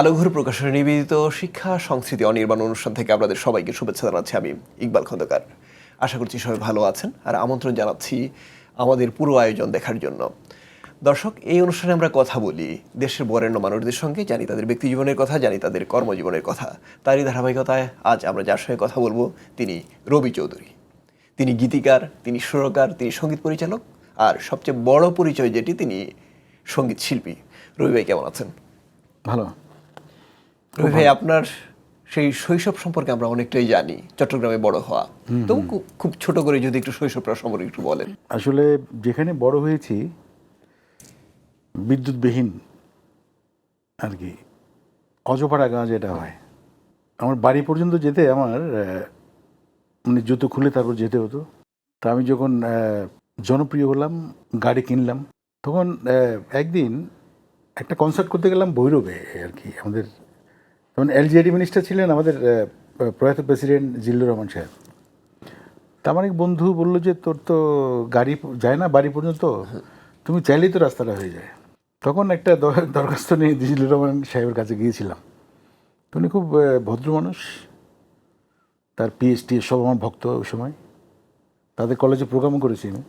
আলোঘর প্রকাশনে নিবেদিত শিক্ষা, সংস্কৃতি, অনির্বাণ অনুষ্ঠান থেকে আপনাদের সবাইকে শুভেচ্ছা জানাচ্ছি আমি ইকবাল খন্দকার। আশা করছি সবাই ভালো আছেন আর আমন্ত্রণ জানাচ্ছি আমাদের পুরো আয়োজন দেখার জন্য। দর্শক, এই অনুষ্ঠানে আমরা কথা বলি দেশের বরেণ্য মানুষদের সঙ্গে, জানি তাদের ব্যক্তি জীবনের কথা, জানি তাদের কর্মজীবনের কথা। তারই ধারাবাহিকতায় আজ আমরা যার সঙ্গে কথা বলব তিনি রবি চৌধুরী। তিনি গীতিকার, তিনি সুরকার, তিনি সংগীত পরিচালক আর সবচেয়ে বড় পরিচয় যেটি তিনি সংগীত শিল্পী। রবি ভাই, কেমন আছেন? ভালো। ভাই আপনার সেই শৈশব সম্পর্কে আমরা অনেকটাই জানি চট্টগ্রামে বড় হওয়া। তবু খুব- খুব ছোট করে যদি একটু শৈশবটা সম্পর্কে একটু বলেন। আসলে যেখানে বড় হয়েছি বিদ্যুৎবিহীন আর কি অজপাড়া গাঁ যেটা হয়। আমার বাড়ি পর্যন্ত যেতে আমার মানে জুতো খুলে তারপর যেতে হতো। তা আমি যখন জনপ্রিয় হলাম গাড়ি কিনলাম তখন একদিন একটা কনসার্ট করতে গেলাম ভৈরবে আর কি আমাদের তখন এলজিআইডি মিনিস্টার ছিলেন আমাদের প্রয়াত প্রেসিডেন্ট জিল্লুর রহমান সাহেব। তা আমার এক বন্ধু বলল যে তোর তো গাড়ি যায় না বাড়ি পর্যন্ত তুমি চাইলেই তো রাস্তাটা হয়ে যায়। তখন একটা দরখাস্ত নিয়ে জিজুর রহমান সাহেবের কাছে গিয়েছিলাম। উনি খুব ভদ্র মানুষ। তার পিএইচডি সব আমার ভক্ত ওই সময়। তাদের কলেজে প্রোগ্রামও করেছি আমি।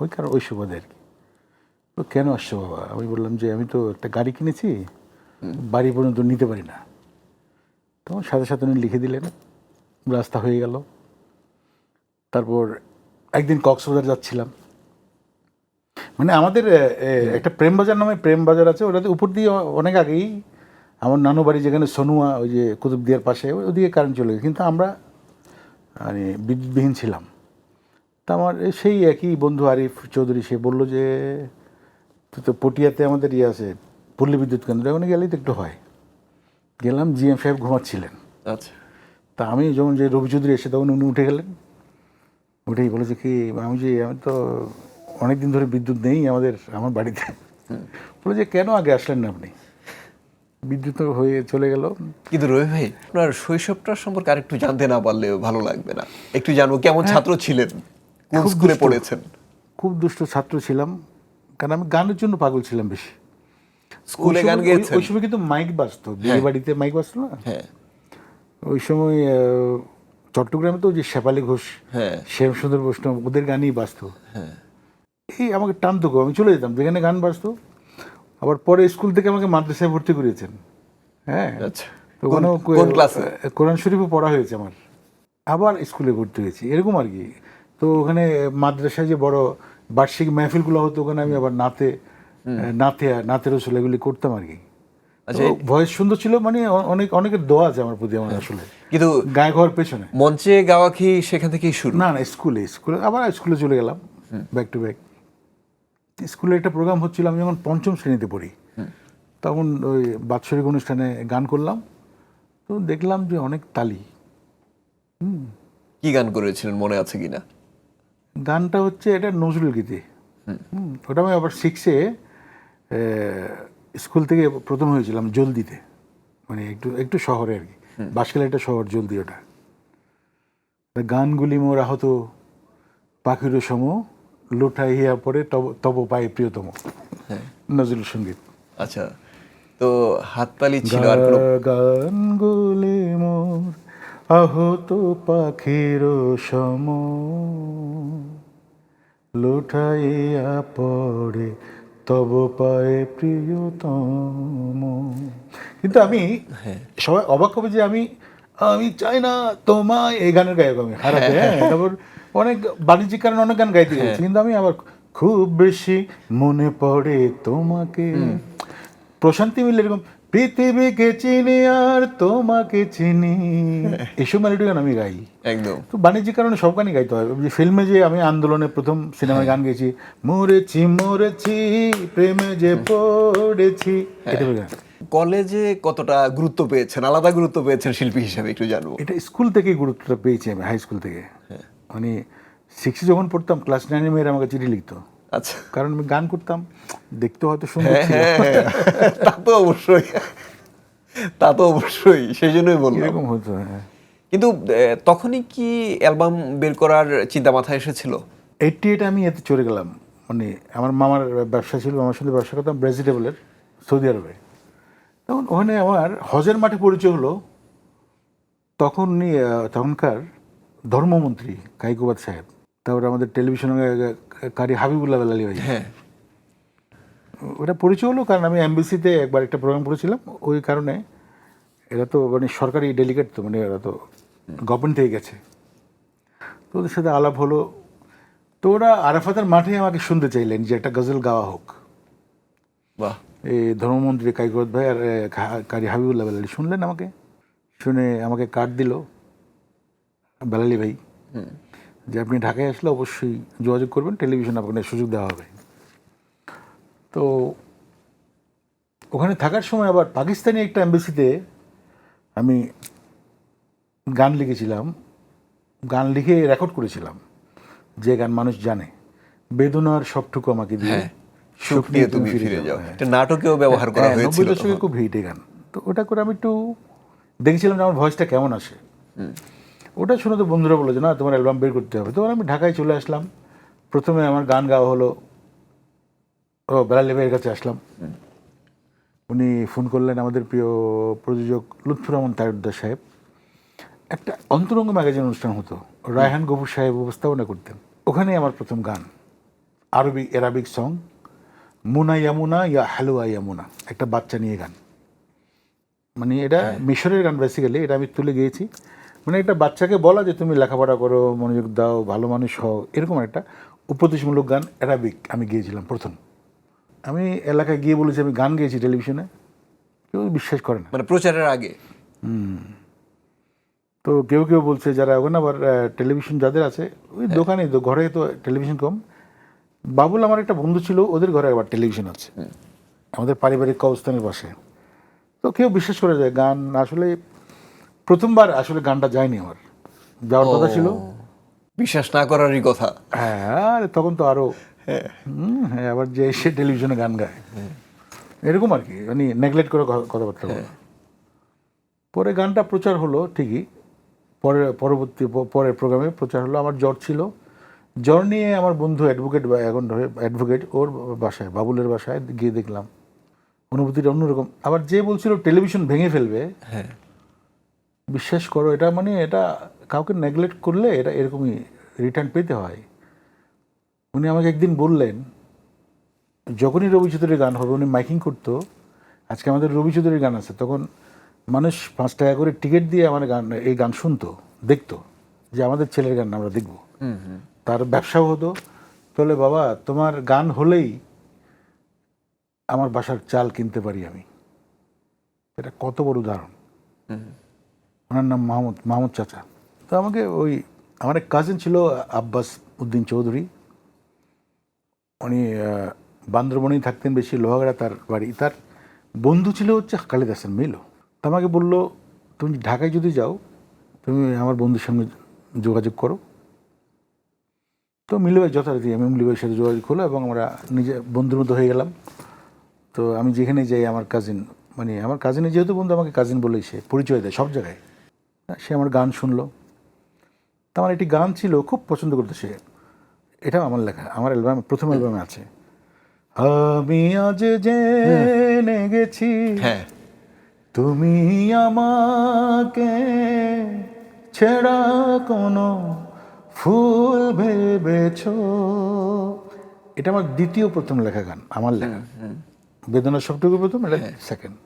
ওই কারণ ওই সুবাদে আর কি। কেন আসছো বাবা? আমি বললাম যে আমি তো একটা গাড়ি কিনেছি বাড়ি পর্যন্ত নিতে পারি না। তখন সাথে সাথে উনি লিখে দিলেন। রাস্তা হয়ে গেল। তারপর একদিন কক্সবাজার যাচ্ছিলাম। মানে আমাদের একটা প্রেম বাজার নামে প্রেম বাজার আছে, ওটাতে উপর দিয়ে অনেক আগেই আমার নানু বাড়ি যেখানে সনুয়া, ওই যে কুতুবদিয়ার পাশে ওদিকে কারেন্ট চলে গেছে। কিন্তু আমরা মানে বিদ্যুৎবিহীন ছিলাম। তা আমার সেই একই বন্ধু আরিফ চৌধুরী, সে বলল যে, তো পটিয়াতে আমাদের ইয়ে আছে, পল্লী বিদ্যুৎ কেন্দ্র। ওখানে গেলেই তো একটু হয়। গেলাম জিএম সাহেব ঘুমাচ্ছিলেন। আচ্ছা। তা আমি যখন যে রবি চৌধুরী এসে তখন উনি উঠে গেলেন। উঠেই বলেছে কি আমি যে আমি তো অনেক দিন ধরে বিদ্যুৎ নেই আমাদের আমার বাড়িতে। বলে যে কেন আগে আসলেন না আপনি? বিদ্যুৎ হয়ে চলে গেল। কিন্তু রবি ভাই আপনার শৈশবটার সম্পর্কে আর একটু জানতে না পারলে ভালো লাগবে না। একটু জানব কেমন ছাত্র ছিলেন? কোন স্কুলে পড়েছেন? খুব দুষ্ট ছাত্র ছিলাম। কারণ আমি গানের জন্য পাগল ছিলাম বেশি। স্কুলে গান গেয়েছেন? ওই সময় কিন্তু মাইক বাজতো বিয়ে বাড়িতে মাইক বাজতো না? হ্যাঁ। ওই সময় চট্টগ্রামে তো যে শেফালি ঘোষ হ্যাঁ। শ্যাম বৈষ্ণব ওদের গানই বাজতো। হ্যাঁ। এই আমাকে টানতো আমি চলে যেতাম যেখানে গান বাজতো। আবার পরে স্কুল থেকে আমাকে মাদ্রাসায় ভর্তি করিয়েছেন। হ্যাঁ। আচ্ছা। তো ওখানেও কোরআন শরীফও পড়া হয়েছে আমার। আবার স্কুলে ভর্তি হয়েছি এরকম আর কি। তো ওখানে মাদ্রাসায় যে বড় বার্ষিক মেহফিলগুলো হতো ওখানে আমি আবার নাতে নাতে নাতে রসুল এগুলি করতাম আর কি। আচ্ছা, ভয়েস সুন্দর ছিল মানে অনেক অনেকের দোয়া আছে আমার প্রতি আমার আসলে। কিন্তু গায়ক হওয়ার পেছনে। মঞ্চে গাওয়া কি সেখান থেকেই শুরু? না না স্কুলে স্কুলে আবার স্কুলে চলে গেলাম ব্যাক টু ব্যাক স্কুলে একটা প্রোগ্রাম হচ্ছিল আমি যখন পঞ্চম শ্রেণীতে পড়ি তখন ওই বাৎসরিক অনুষ্ঠানে গান করলাম। তো দেখলাম যে অনেক তালি। কি গান করেছিলেন মনে আছে কিনা? গানটা হচ্ছে এটা নজরুল গীতি। হুম, ওটা আমি আবার সিক্সে স্কুল থেকে প্রথম হয়েছিলাম জলদিতে। মানে একটু একটু শহরে আর কি। বাসকালে একটা শহর জলদি ওটা। গানগুলি মোর আহত পাখির সম লুঠাইয়া পরে তব তব পায়ে প্রিয়তম। হ্যাঁ। নজরুল সংগীত। আচ্ছা তো হাততালি ছিল আর গানগুলি মোর আহত পাখির সম। লুঠাইয়া পড়ে তব পায়ে প্রিয়তম। কিন্তু আমি সবাই অবাক হবে যে আমি আমি চাই না তোমায়। এই গানের গায়ক আমি হারাতে হ্যাঁ তারপর অনেক বাণিজ্যিক কারণে অনেক গান গাইতে গেছি। কিন্তু আমি আবার খুব বেশি মনে পড়ে তোমাকে। প্রশান্তি মিলে এরকম পৃথিবীকে চিনি আর তোমাকে চিনি। এসব মেলোডি গান আমি গাই। একদম। তো বাণিজ্যিক কারণে সব গানই গাইতে হয়। যে ফিল্মে যে আমি আন্দোলনে প্রথম সিনেমায় গান গেয়েছি মরেছি মরেছি প্রেমে যে পড়েছি এটা গান। কলেজে কতটা গুরুত্ব পেয়েছেন আলাদা গুরুত্ব পেয়েছেন শিল্পী হিসেবে একটু জানব। এটা স্কুল থেকেই গুরুত্বটা পেয়েছি আমি হাই স্কুল থেকে। মানে সিক্সে যখন পড়তাম ক্লাস নাইনে মেয়েরা আমাকে চিঠি লিখতো। আচ্ছা। কারণ আমি গান করতাম দেখতে হয়তো সুন্দর ছিল। হ্যাঁ তা তো অবশ্যই। তা তো অবশ্যই সেই জন্যই বললাম। এরকম হতো হ্যাঁ। কিন্তু তখনই কি অ্যালবাম বের করার চিন্তা মাথায় এসেছিল? এইটটি এইটে আমি এতে চলে গেলাম। মানে আমার মামার ব্যবসা ছিল মামার সাথে ব্যবসা করতাম ভেজিটেবলের সৌদি আরবে। তখন ওখানে আমার হজের মাঠে পরিচয় হলো। তখন তখনকার ধর্মমন্ত্রী কাইকুবাদ সাহেব। তারপরে আমাদের টেলিভিশনে কারি হাবিবুল্লাহ আলী ভাই হ্যাঁ। ওটা পরিচয় হলো কারণ আমি এমবিসিতে একবার একটা প্রোগ্রাম করেছিলাম ওই কারণে এরা তো মানে সরকারি ডেলিগেট তো মানে এরা তো গভর্নমেন্ট থেকে গেছে। তো ওদের সাথে আলাপ হলো। তো ওরা আরাফাতের মাঠে আমাকে শুনতে চাইলেন যে একটা গজল গাওয়া হোক। বাহ। এই ধর্মমন্ত্রী কাইকরত ভাই আর কারি হাবিবুল্লাহ বেলালি শুনলেন আমাকে? শুনে আমাকে কার্ড দিল। বেলালি ভাই। যে আপনি ঢাকায় আসলে অবশ্যই যোগাযোগ করবেন টেলিভিশন আপনাকে সুযোগ দেওয়া হবে। তো ওখানে থাকার সময় আবার পাকিস্তানি একটা এম্বাসিতে আমি গান লিখেছিলাম গান লিখে রেকর্ড করেছিলাম যে গান মানুষ জানে। বেদনার সবটুকু আমাকে দিয়ে সুখ নিয়ে তুমি ফিরে যাও। এটা নাটকেও ব্যবহার করা হ্যাঁ, হয়েছিল নব্বই দশকে খুব হিট গান। তো ওটা করে আমি একটু দেখেছিলাম যে আমার ভয়েসটা কেমন আসে। ওটা শুনে তো বন্ধুরা বলে যে না তোমার অ্যালবাম বের করতে হবে। তখন আমি ঢাকায় চলে আসলাম। প্রথমে আমার গান গাওয়া হলো। ও বেলালি ভাইয়ের কাছে আসলাম। উনি ফোন করলেন আমাদের প্রিয় প্রযোজক লুৎফুর রহমান তায়ুদ্দার সাহেব। একটা অন্তরঙ্গ ম্যাগাজিন অনুষ্ঠান হতো। রায়হান গফুর সাহেব উপস্থাপনা করতেন। ওখানে আমার প্রথম গান। আরবি অ্যারাবিক সং। মুনা ইয়ামুনা ইয়া হালুয়া ইয়ামুনা। একটা বাচ্চা নিয়ে গান। মানে এটা মিশরের গান বেসিক্যালি এটা আমি তুলে গিয়েছি। মানে একটা বাচ্চাকে বলা যে তুমি লেখাপড়া করো মনোযোগ দাও ভালো মানুষ হও এরকম একটা উপদেশমূলক গান অ্যারাবিক আমি গিয়েছিলাম প্রথম। আমি এলাকায় গিয়ে বলেছি আমি গান গেয়েছি টেলিভিশনে কেউ বিশ্বাস করে না। মানে প্রচারের আগে? তো কেউ কেউ বলছে যারা ওখানে আবার টেলিভিশন যাদের আছে ওই দোকানে তো ঘরে তো টেলিভিশন কম। বাবুল আমার একটা বন্ধু ছিল ওদের ঘরে আবার টেলিভিশন আছে। আমাদের পারিবারিক কবস্থানের পাশে। তো কেউ বিশ্বাস করে যায় গান আসলে প্রথমবার আসলে গানটা যায়নি আমার। যাওয়ার কথা ছিল। বিশ্বাস না করারই কথা। হ্যাঁ আর তখন তো আরও হুম, হ্যাঁ আবার যে সে টেলিভিশনে গান গায়। এরকম আর কি মানে নেগলেক্ট করে কথাবার্তা বলা। পরে গানটা প্রচার হলো ঠিকই। পরে পরবর্তী পরের প্রোগ্রামে প্রচার হলো। আমার জ্বর ছিল। জ্বর নিয়ে আমার বন্ধু অ্যাডভোকেট বা এখন অ্যাডভোকেট ওর বাসায় বাবুলের বাসায় গিয়ে দেখলাম। অনুভূতিটা অন্যরকম। আবার যে বলছিল টেলিভিশন ভেঙে ফেলবে হ্যাঁ। বিশ্বাস করো এটা মানে এটা কাউকে নেগলেক্ট করলে এটা এরকমই রিটার্ন পেতে হয়। উনি আমাকে একদিন বললেন যখনই রবি চৌধুরীর গান হবে উনি মাইকিং করতো আজকে আমাদের রবি চৌধুরীর গান আছে তখন মানুষ পাঁচ টাকা করে টিকিট দিয়ে আমার গান এই গান শুনতো দেখতো যে আমাদের ছেলের গান আমরা দেখব। তার ব্যবসাও হতো তাহলে বাবা তোমার গান হলেই আমার বাসার চাল কিনতে পারি আমি। এটা কত বড় উদাহরণ। ওনার নাম মাহমুদ মাহমুদ চাচা। তো আমাকে ওই আমার এক কাজিন ছিল আব্বাস উদ্দিন চৌধুরী। উনি আহ, বান্দরবনেই থাকতেন বেশি লোহাগড়া তার বাড়ি। তার বন্ধু ছিল হচ্ছে খালিদ হাসান মিলো। তো আমাকে বলল তুমি ঢাকায় যদি যাও তুমি আমার বন্ধুর সঙ্গে যোগাযোগ করো। তো মিলু ভাই যথারীতি আমি মিলুভাইয়ের সাথে যোগাযোগ হলো এবং আমরা নিজে বন্ধুর মতো হয়ে গেলাম। তো আমি যেখানে যাই আমার কাজিন মানে আমার কাজিনের যেহেতু বন্ধু আমাকে কাজিন বলেই সে পরিচয় দেয় সব জায়গায়। সে আমার গান শুনলো। তো আমার একটি গান ছিল খুব পছন্দ করতো সে। এটাও আমার লেখা আমার অ্যালবাম প্রথম অ্যালবামে আছে। আমি আজ জেনে গেছি হ্যাঁ। তুমি আমাকে ছেড়া কোনো ফুল ভেবেছ। এটা আমার দ্বিতীয় প্রথম লেখা গান আমার লেখা। বেদনার সবটুকু প্রথম এটা সেকেন্ড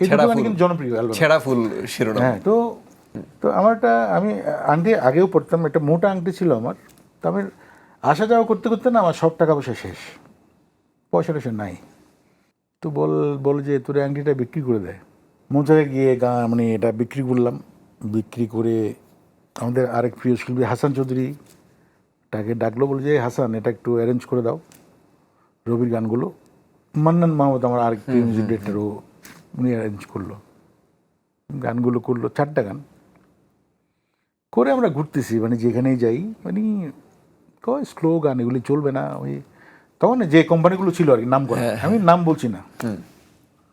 এই গান কিন্তু জনপ্রিয় অ্যালবাম। ছেঁড়া ফুল শিরোনাম। হ্যাঁ তো তো আমার একটা আমি আংটি আগেও পড়তাম একটা মোটা আংটি ছিল আমার। তো আমি আসা যাওয়া করতে করতে না আমার সব টাকা পয়সা শেষ। পয়সা টয়সা নাই। তো বল বল যে তোর আংটিটা বিক্রি করে দেয় মোজায় গিয়ে গা মানে এটা বিক্রি করলাম। বিক্রি করে আমাদের আরেক প্রিয় শিল্পী হাসান চৌধুরী তাকে ডাকলো বলে যে হাসান এটা একটু অ্যারেঞ্জ করে দাও রবির গানগুলো। মান্নান মাহমুদ আমার আরেক প্রিয় মিউজিক ডিরেক্টরও উনি অ্যারেঞ্জ করল। গানগুলো করল চারটা গান। করে আমরা ঘুরতেছি মানে যেখানেই যাই মানে কয় স্লো গান এগুলি চলবে না ওই তখন যে কোম্পানিগুলো ছিল আর কি নাম করা আমি নাম বলছি না।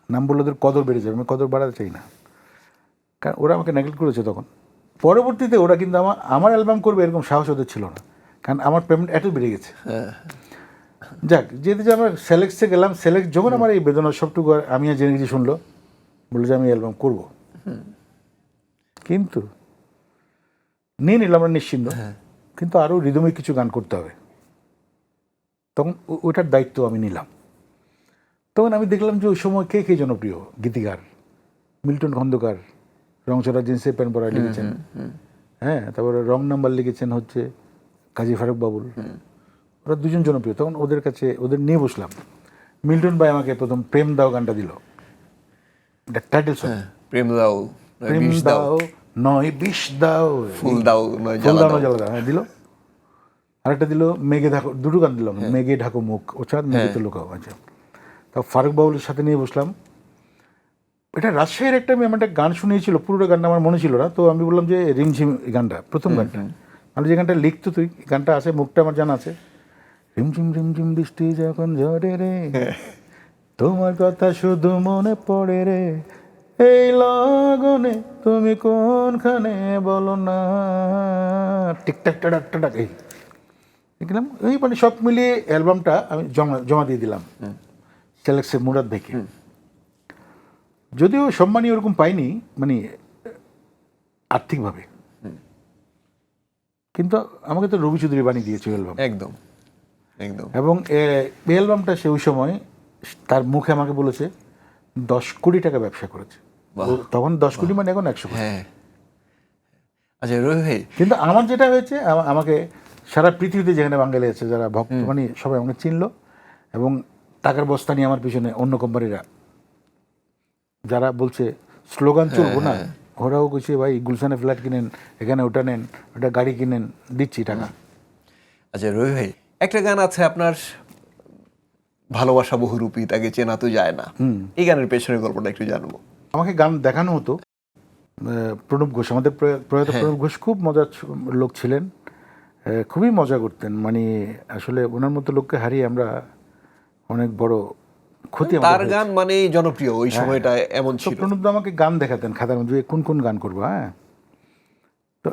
নাম বললে ওদের কদর বেড়ে যাবে আমি কদর বাড়াতে চাই না। কারণ ওরা আমাকে নেগলেক্ট করেছে তখন। পরবর্তীতে ওরা কিন্তু আমার আমার অ্যালবাম করবে এরকম সাহস ওদের ছিল না। কারণ আমার পেমেন্ট এত বেড়ে গেছে। যাক যেহেতু যে আমরা সেলেক্টসে গেলাম সেলেক্ট যখন আমার এই বেদনার সবটুকু আর আমি আর জেনে গেছি শুনলো বলে যে আমি অ্যালবাম করব। কিন্তু নিয়ে নিলাম আমরা নিশ্চিন্ত। কিন্তু আরও রিদমে কিছু গান করতে হবে। তখন ও- ওটার দায়িত্ব আমি নিলাম। তখন আমি দেখলাম যে ওই সময় কে কে জনপ্রিয় গীতিকার মিল্টন খন্দকার রংচরা জিন্সে প্যান্ট পরা লিখেছেন। হ্যাঁ তারপরে রং নাম্বার লিখেছেন হচ্ছে কাজী ফারুক বাবুল ওরা দুজন জনপ্রিয় তখন ওদের কাছে ওদের নিয়ে বসলাম। মিল্টন ভাই আমাকে প্রথম প্রেম দাও গানটা দিল। টাইটেল সং প্রেম দাও প্রেম দাও নয় বিষ দাও। ফুল দাও ফুল দাও জ্বালা দাও। হ্যাঁ দিল। আরেকটা দিল মেঘে ঢাকো দুটো গান দিলাম হ্যাঁ। মেঘে ঢাকো মুখ ও তো লুকাও আচ্ছা। তা ফারুক বাবুলের সাথে নিয়ে বসলাম। এটা রাজশাহীর একটা আমি আমার একটা গান শুনিয়েছিল পুরোটা গানটা আমার মনে ছিল না তো আমি বললাম যে রিমঝিম এই গানটা প্রথম গানটা। আমি যে গানটা লিখতো তুই গানটা আছে মুখটা আমার জানা আছে। রিমঝিম রিমঝিম বৃষ্টি যখন ঝরে রে তোমার কথা শুধু মনে পড়ে রে এই লগনে তুমি কোনখানে বলো না? টিকটাক টাটাক টাটাক এই। দেখলাম এই মানে সব মিলিয়ে অ্যালবামটা আমি জমা জমা দিয়ে দিলাম। সেলেক্সে মুরাদ ভাইকে যদিও সম্মানই ওরকম পাইনি মানে আর্থিকভাবে। কিন্তু আমাকে তো রবি চৌধুরী বানিয়ে দিয়েছে অ্যালবাম। একদম। একদম। এবং এই অ্যালবামটা সে ওই সময় তার মুখে আমাকে বলেছে দশ কোটি টাকা ব্যবসা করেছে। তখন দশ কোটি মানে এখন একশো কোটি। হ্যাঁ। আচ্ছা রবি ভাই। কিন্তু আমার যেটা হয়েছে আমা- আমাকে সারা পৃথিবীতে যেখানে বাঙালি আছে যারা ভক্ত মানে সবাই আমাকে চিনলো এবং টাকার বস্তা নিয়ে আমার পিছনে অন্য কোম্পানিরা। যারা বলছে স্লোগান চলবো না। ওরাও কইছে ভাই গুলশানে ফ্ল্যাট কিনেন এখানে ওটা নেন ওটা গাড়ি কিনেন দিচ্ছি টাকা। আচ্ছা রবি ভাই একটা গান আছে আপনার ভালোবাসা বহুরূপী তাকে চেনা তো যায় না। এই গানের পেছনের গল্পটা একটু জানব। আমাকে গান দেখানো হতো। প্রণব ঘোষ আমাদের প্রয়া- প্রয়াত প্রণব ঘোষ খুব মজার লোক ছিলেন। খুবই মজা করতেন। মানে আসলে ওনার মতো লোককে হারিয়ে আমরা অনেক বড় ক্ষতি আমাদের তার গান মানে জনপ্রিয় ওই সময়টা এমন ছিল। প্রণব আমাকে গান দেখাতেন খাতার মধ্যে কোন কোন গান করব হ্যাঁ? তো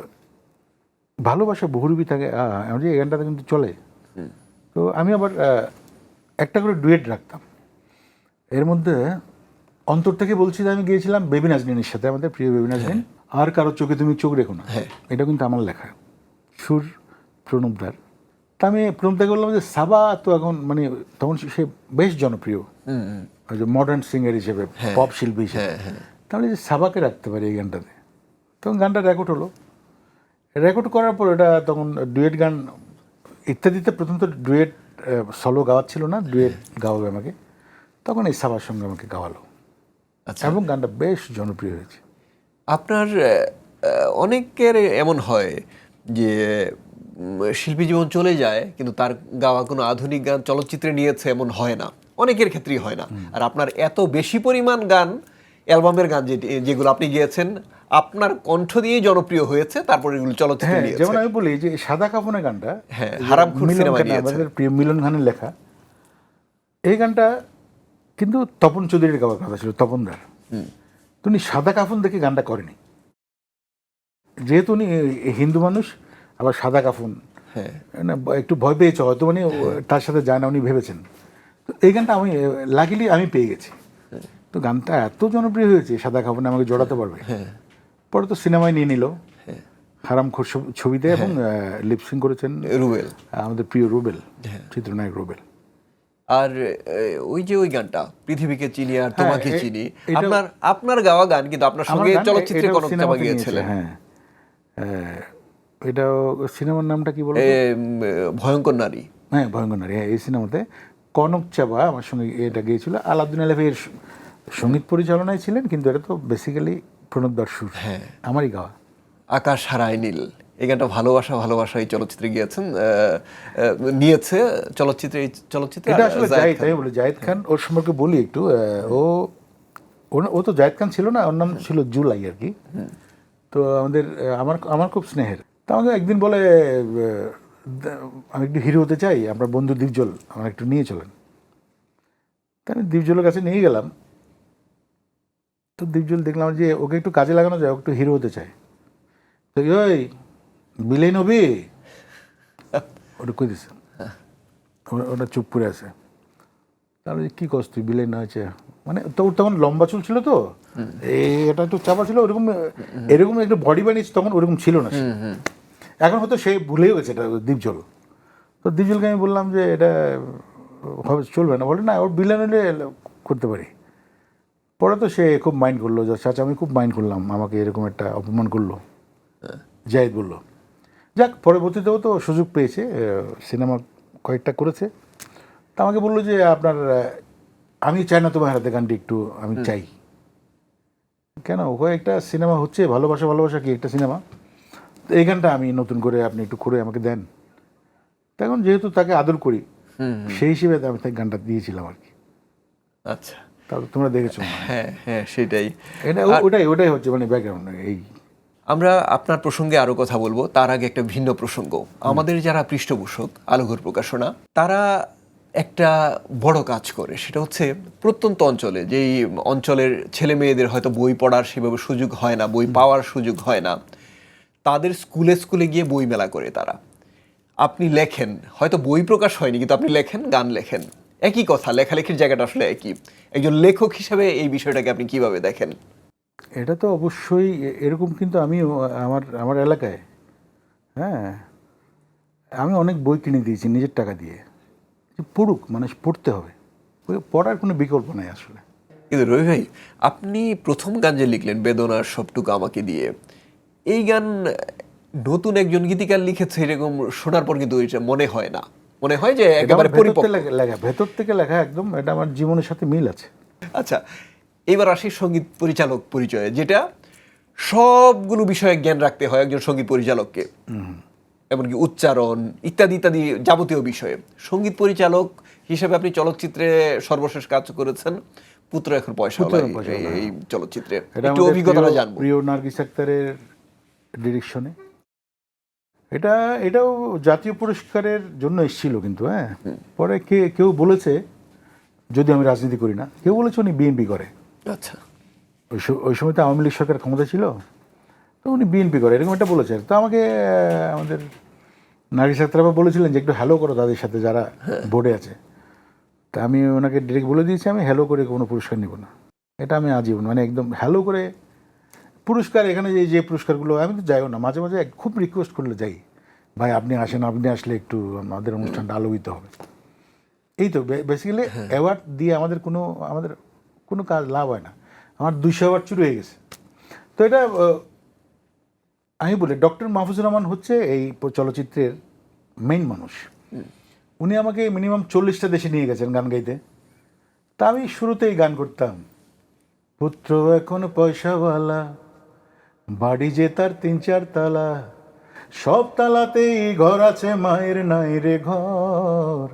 ভালোবাসা বহুরূপী থাকে এই গানটাতে কিন্তু চলে। তো আমি আবার একটা করে ডুয়েট রাখতাম। এর মধ্যে অন্তর থেকে বলছি যে আমি গিয়েছিলাম বেবি নাজনীনের সাথে আমাদের প্রিয় বেবি নাজনীন। আর কারও চোখে তুমি চোখ রেখো না। এটা কিন্তু আমার লেখা। সুর প্রণবদার। তা আমি প্রণবদাকে বললাম যে সাবা তো এখন মানে তখন সে বেশ জনপ্রিয়। মডার্ন সিঙ্গার হিসেবে পপ শিল্পী হিসেবে। তাহলে যে সাবাকে রাখতে পারি এই গানটাতে? তখন গানটা রেকর্ড হলো। রেকর্ড করার পর এটা তখন ডুয়েট গান ইত্যাদিতে প্রথম তো ডুয়েট সলো গাওয়ার ছিল না ডুয়েট গাওয়াবে আমাকে। তখন এই সাবার সঙ্গে আমাকে গাওয়ালো। আচ্ছা। এবং গানটা বেশ জনপ্রিয় হয়েছে। আপনার অনেকের এমন হয় যে শিল্পী জীবন চলে যায় কিন্তু তার গাওয়া কোনো আধুনিক গান চলচ্চিত্রে নিয়েছে এমন হয় না। অনেকের ক্ষেত্রেই হয় না। আর আপনার এত বেশি পরিমাণ গান অ্যালবামের গান যেগুলো আপনি গিয়েছেন আপনার কণ্ঠ দিয়েই জনপ্রিয় হয়েছে তারপর এগুলো চলচ্চিত্রে হ্যাঁ নিয়েছে। যেমন আমি বলি যে সাদা কাফনের গানটা হ্যাঁ, সিনেমা আমাদের প্রিয় মিলন খানের লেখা এই গানটা কিন্তু তপন চৌধুরীর গাওয়ার কথা ছিল তপনদার উনি সাদা কাফন দেখে গানটা করেনি। যেহেতু উনি হিন্দু মানুষ আবার সাদা কাফন। হ্যাঁ। না, একটু ভয় পেয়েছে হয়তো মানে তার সাথে যায় না উনি ভেবেছেন। তো এই গানটা আমি লাগিলি আমি পেয়ে গেছি। তো গানটা এত জনপ্রিয় হয়েছে সাদা কাফনে আমাকে জড়াতে পারবে। পরে তো সিনেমায় নিয়ে নিল। হারাম খোর ছবিতে এবং লিপসিং করেছেন। রুবেল। আমাদের প্রিয় রুবেল চিত্রনায়ক রুবেল। আর ওই যে ওই গানটা পৃথিবীকে চিনি আর তোমাকে চিনি আপনার আপনার গাওয়া গান কিন্তু আপনার সঙ্গে চলচ্চিত্রে কনক চাপা গিয়েছিলেন হ্যাঁ। এটাও সিনেমার নামটা কি বলব ভয়ঙ্কর নারী। হ্যাঁ ভয়ঙ্কর নারী হ্যাঁ এই সিনেমাতে কনক চাবা আমার সঙ্গে এটা গিয়েছিল আলাউদ্দিন আলফের সংগীত পরিচালনায় ছিলেন কিন্তু এটা তো বেসিক্যালি প্রণব দার সুর। হ্যাঁ। আমারই গাওয়া। আকাশ হারায় নীল। এই গানটা ভালোবাসা ভালোবাসা এই চলচ্চিত্রে গিয়েছেন নিয়েছে চলচ্চিত্রে এই চলচ্চিত্রে এটা আসলে জাহিদ খান। আমি বলি জাহিদ খান ওর সম্পর্কে বলি একটু ও ও তো জাহিদ খান ছিল না ওর নাম ছিল জুলাই আর কি। তো আমাদের আমার আমার খুব স্নেহের। তা আমাকে একদিন বলে আমি একটু হিরো হতে চাই আপনার বন্ধু দীপজল আমার একটু নিয়ে চলেন। তা আমি দীপজলের কাছে নিয়ে গেলাম। তো দীপজল দেখলাম যে ওকে একটু কাজে লাগানো যায় একটু হিরো হতে চায়। তো ওই বিলেন হবি ওটা কই দিছে? ওটা চুপ করে আছে। তাহলে কী কস তুই বিলেন না হয়েছে? মানে তো ওর তখন লম্বা চুল ছিল তো। এটা একটু চাপা ছিল ওরকম এরকম একটু বডি বানিয়েছে তখন ওরকম ছিল না এখন হয়তো সে ভুলেও গেছে এটা দ্বীপজল তো দ্বীপজলকে আমি বললাম যে এটা হবে চলবে না। বলে না ওর বিলান হলে করতে পারি। পরে তো সে খুব মাইন্ড করল যে চাচা আমি খুব মাইন্ড করলাম আমাকে এরকম একটা অপমান করল। জাহিদ বলল যাক পরবর্তীতেও তো সুযোগ পেয়েছে সিনেমা কয়েকটা করেছে। তা আমাকে বলল যে আপনার আমি চাই না তোমার হাতে গানটি একটু আমি চাই। কেন? ওখানে একটা সিনেমা হচ্ছে ভালোবাসা ভালোবাসা কি একটা সিনেমা? তো এই গানটা আমি নতুন করে আপনি একটু করে আমাকে দেন। তখন যেহেতু তাকে আদর করি সেই হিসেবে আমি তাকে গানটা দিয়েছিলাম আর কি। আচ্ছা। তাহলে তোমরা দেখেছ হ্যাঁ। হ্যাঁ সেটাই। এটা ওটাই ওটাই হচ্ছে মানে ব্যাকগ্রাউন্ড এই। আমরা আপনার প্রসঙ্গে আরও কথা বলব তার আগে একটা ভিন্ন প্রসঙ্গ। আমাদের যারা পৃষ্ঠপোষক আলোঘর প্রকাশনা তারা একটা বড় কাজ করে সেটা হচ্ছে প্রত্যন্ত অঞ্চলে। যেই অঞ্চলের ছেলে মেয়েদের হয়তো বই পড়ার সেভাবে সুযোগ হয় না বই পাওয়ার সুযোগ হয় না। তাদের স্কুলে স্কুলে গিয়ে বই মেলা করে তারা। আপনি লেখেন হয়তো বই প্রকাশ হয়নি কিন্তু আপনি লেখেন গান লেখেন। একই কথা লেখালেখির জায়গাটা আসলে একই। একজন লেখক হিসাবে এই বিষয়টাকে আপনি কীভাবে দেখেন? এটা তো অবশ্যই এরকম কিন্তু আমি আমার আমার এলাকায় হ্যাঁ আমি অনেক বই কিনে দিয়েছি নিজের টাকা দিয়ে। পড়ুক মানুষ পড়তে হবে। পড়ার কোনো বিকল্প নাই আসলে। কিন্তু রবি ভাই আপনি প্রথম গান যে লিখলেন বেদনার সবটুকু আমাকে দিয়ে এই গান নতুন একজন গীতিকার লিখেছে এরকম শোনার পর কিন্তু মনে হয় না। মনে হয় যে একেবারে পরিপক্ক। লেখা- ভেতর থেকে লেখা একদম এটা আমার জীবনের সাথে মিল আছে। আচ্ছা এবার আসি সংগীত পরিচালক পরিচয়ে যেটা সবগুলো বিষয়ে জ্ঞান রাখতে হয় একজন সংগীত পরিচালককে। এমনকি উচ্চারণ ইত্যাদি ইত্যাদি যাবতীয় বিষয়ে। সংগীত পরিচালক হিসেবে আপনি চলচ্চিত্রে সর্বশেষ কাজ করেছেন পুত্র এখন পয়সা এই চলচ্চিত্রে। একটু আমাদের অভিজ্ঞতাটা জানব। প্রিয় নার্গিস আক্তারের ডিরেকশনে এটা এটাও জাতীয় পুরস্কারের জন্য এসেছিল কিন্তু হ্যাঁ? পরে কে কেউ বলেছে যদি আমি রাজনীতি করি না কেউ বলেছে উনি বিএনপি করে। আচ্ছা। ওই ওই সময় তো আওয়ামী লীগ সরকার ক্ষমতা ছিল তো উনি বিএনপি করে এরকম একটা বলেছে। তো আমাকে আমাদের নারী ছাত্ররা বলেছিলেন যে একটু হ্যালো করো তাদের সাথে যারা বোর্ডে আছে। তা আমি ওনাকে ডিরেক্ট বলে দিয়েছি আমি হ্যালো করে কোনো পুরস্কার নিব না। এটা আমি আজীবন মানে একদম হ্যালো করে পুরস্কার এখানে যে যে পুরস্কারগুলো আমি তো যাইও না মাঝে মাঝে খুব রিকোয়েস্ট করলে যাই। ভাই আপনি আসেন আপনি আসলে একটু আমাদের অনুষ্ঠানটা আলোকিত হবে। এই তো বেসিক্যালি অ্যাওয়ার্ড দিয়ে আমাদের কোনো আমাদের কোনো কাজ লাভ হয় না। আমার দুইশো অ্যাওয়ার্ড চুরি হয়ে গেছে। তো এটা আমি বলি ডক্টর মাহফুজুর রহমান হচ্ছে এই চলচ্চিত্রের মেইন মানুষ। উনি আমাকে মিনিমাম চল্লিশটা দেশে নিয়ে গেছেন গান গাইতে। তা আমি শুরুতেই গান করতাম পুত্র এখন পয়সাওয়ালা বাড়ি যে তার তিন চার তালা, সব তালাতেই ঘর আছে মায়ের নাই রে ঘর।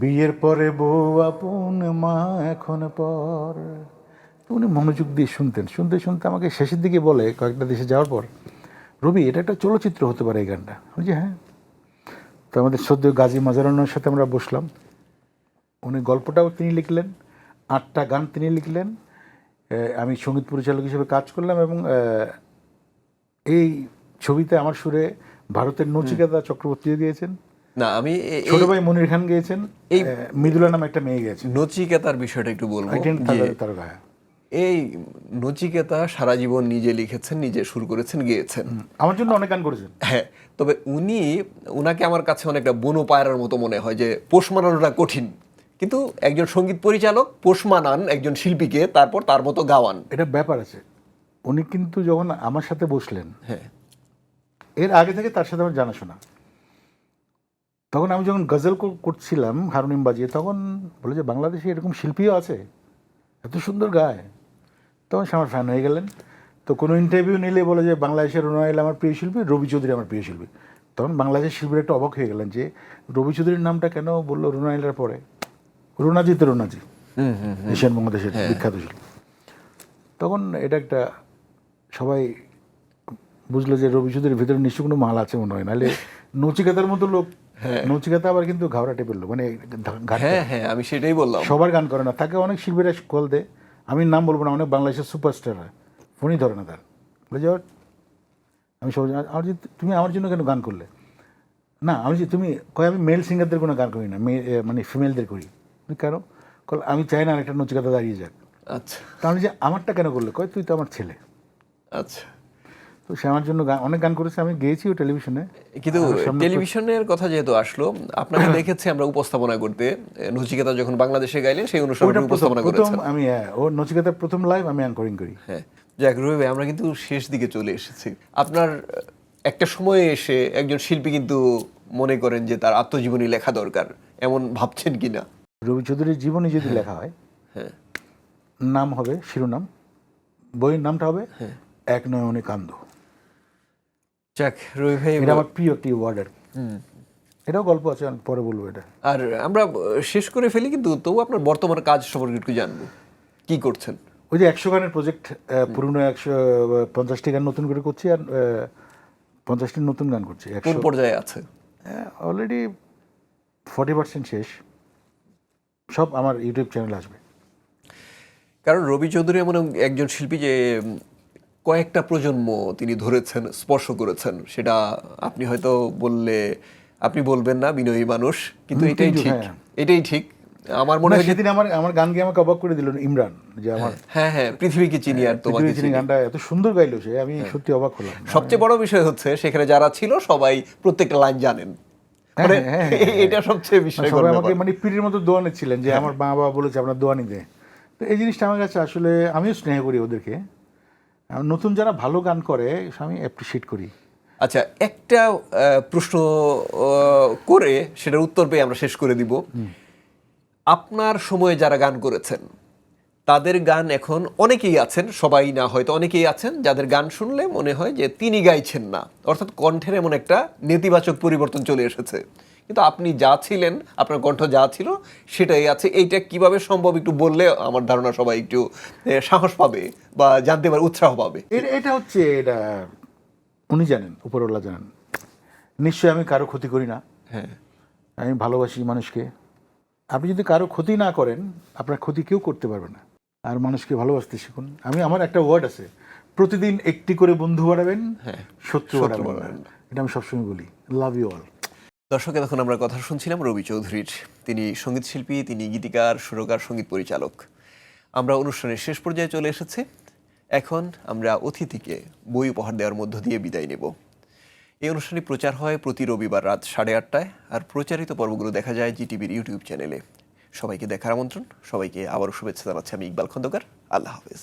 বিয়ের পরে বউ আপন, মা এখন পর। উনি মনোযোগ দিয়ে শুনতেন, শুনতে শুনতে আমাকে শেষের দিকে বলে কয়েকটা দেশে যাওয়ার পর, রবি, এটা একটা চলচ্চিত্র হতে পারে এই গানটা। বুঝি হ্যাঁ। তো আমাদের সদ্য গাজী মাজারানোর সাথে আমরা বসলাম। উনি গল্পটাও তিনি লিখলেন, আটটা গান তিনি লিখলেন। আমি সংগীত পরিচালক হিসেবে কাজ করলাম এবং এই ছবিতে আমার সুরে ভারতের নচিকেতা চক্রবর্তীও গিয়েছেন। না আমি ছোট ভাই মনির খান গিয়েছেন। এই- মৃদুলা নামে একটা মেয়ে গেছে নচিকেতার বিষয়টা একটু বলব। এই নচিকেতা সারা জীবন নিজে লিখেছেন নিজে সুর করেছেন গেয়েছেন। আমার জন্য অনেক গান করেছেন। হ্যাঁ তবে উনি উনাকে আমার কাছে অনেকটা বনো পায়রার মতো মনে হয় যে পোষ মানানোটা কঠিন। কিন্তু একজন সংগীত পরিচালক পোষ মানান একজন শিল্পীকে তারপর তার মতো গাওয়ান। এটা ব্যাপার আছে। উনি কিন্তু যখন আমার সাথে বসলেন হ্যাঁ। এর আগে থেকে তার সাথে আমার জানাশোনা। তখন আমি যখন গজল করছিলাম হারমোনিয়াম বাজিয়ে তখন বলে যে বাংলাদেশে এরকম শিল্পীও আছে? এত সুন্দর গায়। তখন সে আমার ফ্যান হয়ে গেলেন। তো কোনো ইন্টারভিউ নিলে বলে যে বাংলাদেশের রোনাইল আমার প্রিয় শিল্পী রবি চৌধুরী আমার প্রিয় শিল্পী। তখন বাংলাদেশের শিল্পীরা একটু অবাক হয়ে গেলেন যে রবি চৌধুরীর নামটা কেন বলল রোনাইলের পরে? রোনাজি। তো রোনাজি এশিয়ান বাংলাদেশের বিখ্যাত শিল্পী। তখন এটা একটা সবাই বুঝলো যে রবি চৌধুরীর ভিতরে নিশ্চয় কোনো মাল আছে মনে হয়। নাহলে নচিকাতার মতো লোক। নচিকাতা আবার কিন্তু ঘাওড়া টেপের লোক। মানে হ্যাঁ হ্যাঁ আমি সেটাই বললাম। সবার গান করে না। তাকে অনেক শিল্পীরা কল দেয়। আমি নাম বলব না অনেক বাংলাদেশের সুপারস্টার ফোনই ধরে না তার। বলে যে আমি সবাই আমার যে তুমি আমার জন্য কেন গান করলে? না আমি যে তুমি কয় আমি মেল সিঙ্গারদের কোনো গান করি না। মেয়ে মানে ফিমেলদের করি। কেন? কল আমি চাই না একটা নচিকাতা দাঁড়িয়ে যাক। আচ্ছা। তাহলে যে আমারটা কেন করলে? কয় তুই তো আমার ছেলে। আচ্ছা। তো সে আমার জন্য অনেক গান করেছে আমি গেয়েছিও টেলিভিশনে। কিন্তু টেলিভিশনের কথা যেহেতু আসলো আপনাকে দেখেছি আমরা উপস্থাপনা করতে। নচিকেতা যখন বাংলাদেশে গাইলেন সেই অনুষ্ঠানে উপস্থাপনা করেছেন। আমি হ্যাঁ, ও নচিকেতার প্রথম লাইভ আমি অ্যাঙ্করিং করি। হ্যাঁ। যাক রবি আমরা কিন্তু শেষ দিকে চলে এসেছি। আপনার একটা সময়ে এসে একজন শিল্পী কিন্তু মনে করেন যে তার আত্মজীবনী লেখা দরকার এমন ভাবছেন কিনা? রবি চৌধুরীর জীবনী যদি লেখা হয় হ্যাঁ। নাম হবে শিরোনাম। বইয়ের নামটা হবে হ্যাঁ। এক নয়নে কান্দ। যাক রবি ভাই এটা আমার প্রিয় একটি ওয়ার্ড আর এটাও গল্প আছে পরে বলব এটা। আর আমরা শেষ করে ফেলি কিন্তু তবু আপনার বর্তমান কাজ সম্পর্কে একটু জানব। কি করছেন? ওই যে একশো গানের প্রজেক্ট পুরনো একশো পঞ্চাশটি গান নতুন করে করছি আর পঞ্চাশটি নতুন গান করছি। কোন একশো পর্যায়ে আছে? অলরেডি ফর্টি পার্সেন্ট শেষ। সব আমার ইউটিউব চ্যানেল আসবে। কারণ রবি চৌধুরী এমন একজন শিল্পী যে কয়েকটা প্রজন্ম তিনি ধরেছেন স্পর্শ করেছেন। সেটা আপনি হয়তো বললে আপনি বলবেন না বিনয়ী মানুষ কিন্তু এটাই ঠিক। হ্যাঁ। এটাই ঠিক। আমার মনে হয় সেদিন আমার আমার গান গিয়ে আমাকে অবাক করে দিল ইমরান যে আমার হ্যাঁ হ্যাঁ পৃথিবীকে চিনি আর তোমাকে চিনি গানটা এত সুন্দর গাইলো সে আমি সত্যি অবাক হলাম। সবচেয়ে বড় বিষয় হচ্ছে সেখানে যারা ছিল সবাই প্রত্যেকটা লাইন জানেন। মানে হ্যাঁ, হ্যাঁ, হ্যাঁ। এটা সবচেয়ে বিষয় সবাই আমাকে মানে পীরের মতো দোয়া নিচ্ছিলেন যে আমার মা বাবা বলেছে আপনার দোয়া নিতে। তো এই জিনিসটা আমার কাছে আসলে আমিও স্নেহ করি ওদেরকে। নতুন যারা ভালো গান করে আমি অ্যাপ্রিসিয়েট করি। আচ্ছা একটা প্রশ্ন করে সেটার উত্তর পেয়ে আমরা শেষ করে দিব। আপনার সময়ে যারা গান করেছেন তাদের গান এখন অনেকেই আছেন সবাই না হয়তো অনেকেই আছেন যাদের গান শুনলে মনে হয় যে তিনি গাইছেন না। অর্থাৎ কণ্ঠের এমন একটা নেতিবাচক পরিবর্তন চলে এসেছে। কিন্তু আপনি যা ছিলেন আপনার কণ্ঠ যা ছিল সেটাই আছে। এইটা কীভাবে সম্ভব একটু বললে আমার ধারণা সবাই একটু সাহস পাবে বা জানতে পারে উৎসাহ পাবে। এটা হচ্ছে এটা উনি জানেন উপরওয়ালা জানেন। নিশ্চয়ই আমি কারও ক্ষতি করি না। হ্যাঁ। আমি ভালোবাসি মানুষকে। আপনি যদি কারও ক্ষতি না করেন আপনার ক্ষতি কেউ করতে পারবে না। আর মানুষকে ভালোবাসতে শিখুন। আমি আমার একটা ওয়ার্ড আছে প্রতিদিন একটি করে বন্ধু বাড়াবেন হ্যাঁ, শত্রু বাড়াবেন এটা আমি সবসময় বলি লাভ ইউ অল দর্শক, এতক্ষণ আমরা কথা শুনছিলাম রবি চৌধুরীর। তিনি সংগীত শিল্পী, তিনি গীতিকার, সুরকার, সংগীত পরিচালক। আমরা অনুষ্ঠানের শেষ পর্যায়ে চলে এসেছি। এখন আমরা অতিথিকে বই উপহার দেওয়ার মধ্য দিয়ে বিদায় নেব। এই অনুষ্ঠানটি প্রচার হয় প্রতি রবিবার রাত সাড়ে আটটায়। আর প্রচারিত পর্বগুলো দেখা যায় জিটিভির ইউটিউব চ্যানেলে। সবাইকে দেখার আমন্ত্রণ। সবাইকে আবারও শুভেচ্ছা জানাচ্ছি আমি ইকবাল খন্দকার। আল্লাহ হাফেজ।